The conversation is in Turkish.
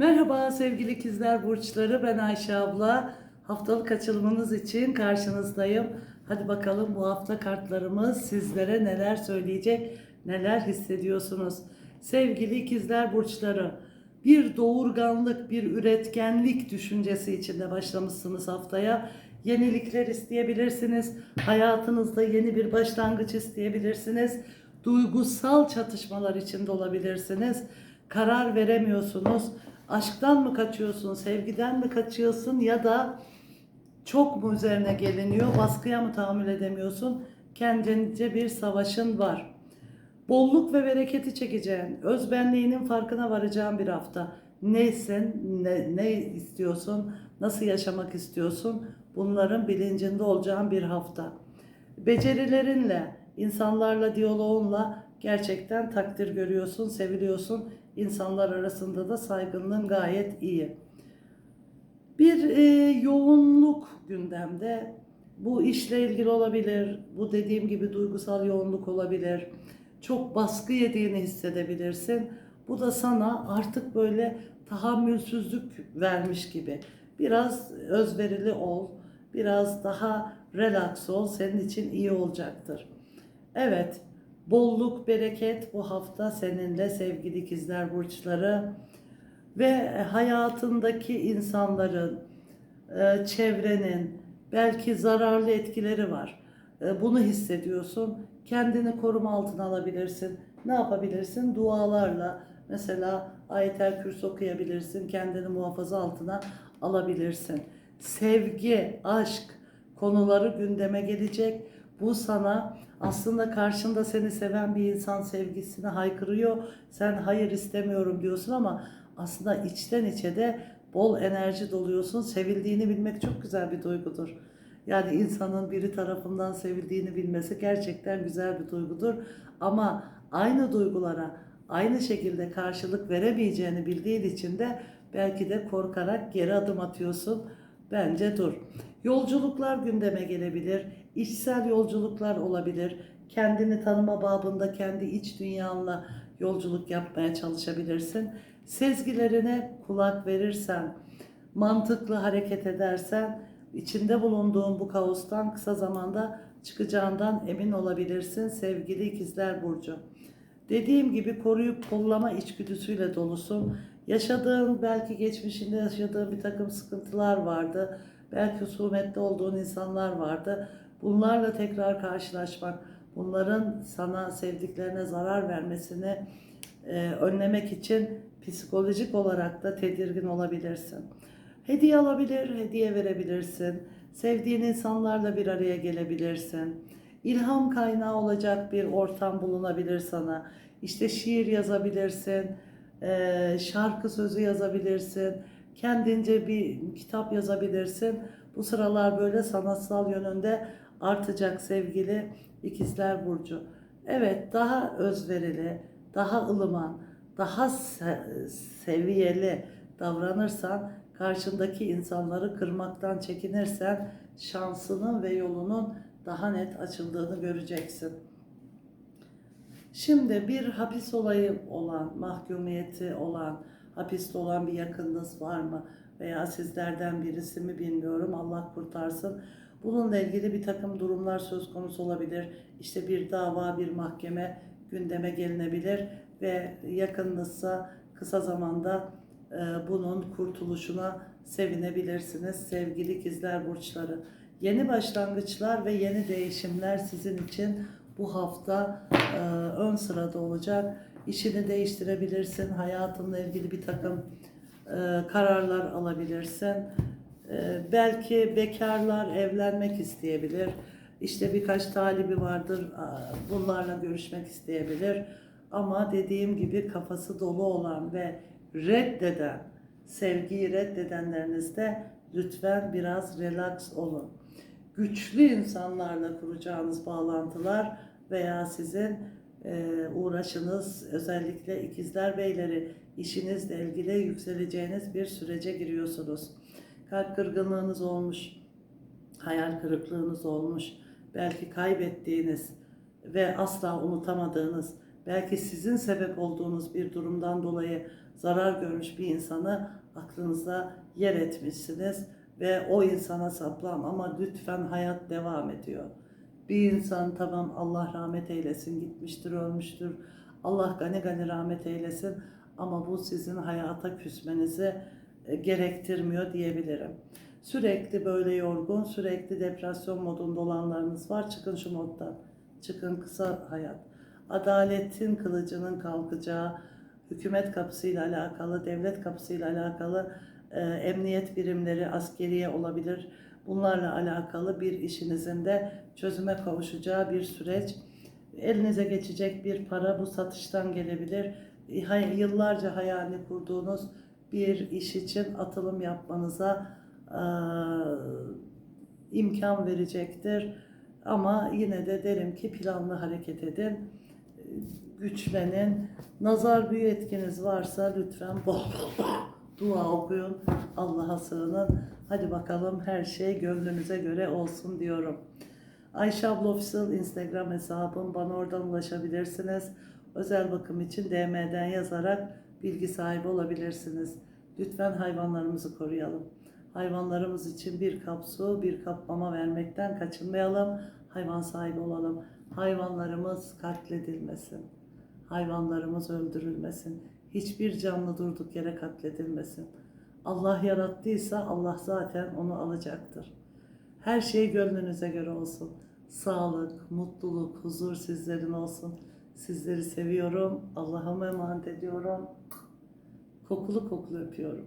Merhaba sevgili ikizler burçları ben Ayşe abla. Haftalık açılımınız için karşınızdayım. Hadi bakalım bu hafta kartlarımız sizlere neler söyleyecek, neler hissediyorsunuz. Sevgili ikizler burçları, bir doğurganlık, bir üretkenlik düşüncesi içinde başlamışsınız haftaya. Yenilikler isteyebilirsiniz. Hayatınızda yeni bir başlangıç isteyebilirsiniz. Duygusal çatışmalar içinde olabilirsiniz. Karar veremiyorsunuz. Aşktan mı kaçıyorsun, sevgiden mi kaçıyorsun ya da çok mu üzerine geliniyor, baskıya mı tahammül edemiyorsun? Kendince bir savaşın var. Bolluk ve bereketi çekeceğin, özbenliğinin farkına varacağın bir hafta. Neysin, ne, ne istiyorsun, nasıl yaşamak istiyorsun? Bunların bilincinde olacağın bir hafta. Becerilerinle, insanlarla, diyaloğunla gerçekten takdir görüyorsun, seviliyorsun. İnsanlar arasında da saygınlığın gayet iyi. Bir e, yoğunluk gündemde. Bu işle ilgili olabilir. Bu dediğim gibi duygusal yoğunluk olabilir. Çok baskı yediğini hissedebilirsin. Bu da sana artık böyle tahammülsüzlük vermiş gibi. Biraz özverili ol. Biraz daha relax ol. Senin için iyi olacaktır. Evet, bolluk, bereket bu hafta seninle sevgili ikizler burçları ve hayatındaki insanların, e, çevrenin belki zararlı etkileri var. E, Bunu hissediyorsun. Kendini koruma altına alabilirsin. Ne yapabilirsin? Dualarla mesela ayetel kürsü okuyabilirsin. Kendini muhafaza altına alabilirsin. Sevgi, aşk konuları gündeme gelecek. Bu sana aslında karşında seni seven bir insan sevgisini haykırıyor. Sen hayır istemiyorum diyorsun ama aslında içten içe de bol enerji doluyorsun. Sevildiğini bilmek çok güzel bir duygudur. Yani insanın biri tarafından sevildiğini bilmesi gerçekten güzel bir duygudur. Ama aynı duygulara aynı şekilde karşılık veremeyeceğini bildiğin için de belki de korkarak geri adım atıyorsun. Bence dur. Yolculuklar gündeme gelebilir. İçsel yolculuklar olabilir. Kendini tanıma babında kendi iç dünyanla yolculuk yapmaya çalışabilirsin. Sezgilerine kulak verirsen, mantıklı hareket edersen, içinde bulunduğun bu kaostan kısa zamanda çıkacağından emin olabilirsin sevgili ikizler burcu. Dediğim gibi koruyup kollama içgüdüsüyle dolusun. Yaşadığın belki geçmişinde yaşadığın bir takım sıkıntılar vardı. Belki husumetli olduğun insanlar vardı. Bunlarla tekrar karşılaşmak, bunların sana sevdiklerine zarar vermesini e, önlemek için psikolojik olarak da tedirgin olabilirsin. Hediye alabilir, hediye verebilirsin. Sevdiğin insanlarla bir araya gelebilirsin. İlham kaynağı olacak bir ortam bulunabilir sana. İşte şiir yazabilirsin, e, şarkı sözü yazabilirsin, kendince bir kitap yazabilirsin. Bu sıralar böyle sanatsal yönünde artacak sevgili ikizler burcu. Evet daha özverili, daha ılıman, daha se- seviyeli davranırsan, karşındaki insanları kırmaktan çekinirsen şansının ve yolunun daha net açıldığını göreceksin. Şimdi bir hapis olayı olan, mahkumiyeti olan, hapiste olan bir yakınınız var mı? Veya sizlerden birisi mi bilmiyorum. Allah kurtarsın. Bununla ilgili bir takım durumlar söz konusu olabilir. İşte bir dava, bir mahkeme gündeme gelinebilir ve yakınınızsa kısa zamanda e, bunun kurtuluşuna sevinebilirsiniz sevgili ikizler burçları. Yeni başlangıçlar ve yeni değişimler sizin için bu hafta e, ön sırada olacak. İşini değiştirebilirsin, hayatınla ilgili bir takım e, kararlar alabilirsin. E, belki bekarlar evlenmek isteyebilir. İşte birkaç talibi vardır, bunlarla görüşmek isteyebilir. Ama dediğim gibi kafası dolu olan ve reddeden, sevgiyi reddedenlerinizde lütfen biraz relax olun. Güçlü insanlarla kuracağınız bağlantılar veya sizin e, uğraşınız özellikle ikizler beyleri işinizle ilgili yükseleceğiniz bir sürece giriyorsunuz. Kalp kırgınlığınız olmuş, hayal kırıklığınız olmuş, belki kaybettiğiniz ve asla unutamadığınız, belki sizin sebep olduğunuz bir durumdan dolayı zarar görmüş bir insanı aklınıza yer etmişsiniz ve o insana saplan ama lütfen hayat devam ediyor. Bir insan tamam Allah rahmet eylesin gitmiştir ölmüştür. Allah gani gani rahmet eylesin ama bu sizin hayata küsmenizi e, gerektirmiyor diyebilirim. Sürekli böyle yorgun, sürekli depresyon modunda olanlarınız var. Çıkın şu moddan. Çıkın kısa hayat. Adaletin kılıcının kalkacağı, hükümet kapısıyla alakalı, devlet kapısıyla alakalı, e, emniyet birimleri, askeriye olabilir. Bunlarla alakalı bir işinizin de çözüme kavuşacağı bir süreç. Elinize geçecek bir para bu satıştan gelebilir. Yıllarca hayalini kurduğunuz bir iş için atılım yapmanıza e, imkan verecektir. Ama yine de derim ki planlı hareket edin, güçlenin. Nazar büyü etkiniz varsa lütfen dua okuyun, Allah'a sığının. Hadi bakalım her şey gönlünüze göre olsun diyorum. Ayşe abla Official Instagram hesabım. Bana oradan ulaşabilirsiniz. Özel bakım için DM'den yazarak bilgi sahibi olabilirsiniz. Lütfen hayvanlarımızı koruyalım. Hayvanlarımız için bir kap su, bir kap mama vermekten kaçınmayalım. Hayvan sahibi olalım. Hayvanlarımız katledilmesin. Hayvanlarımız öldürülmesin. Hiçbir canlı durduk yere katledilmesin. Allah yarattıysa Allah zaten onu alacaktır. Her şey gönlünüze göre olsun. Sağlık, mutluluk, huzur sizlerin olsun. Sizleri seviyorum. Allah'ıma emanet ediyorum. Kokulu kokulu öpüyorum.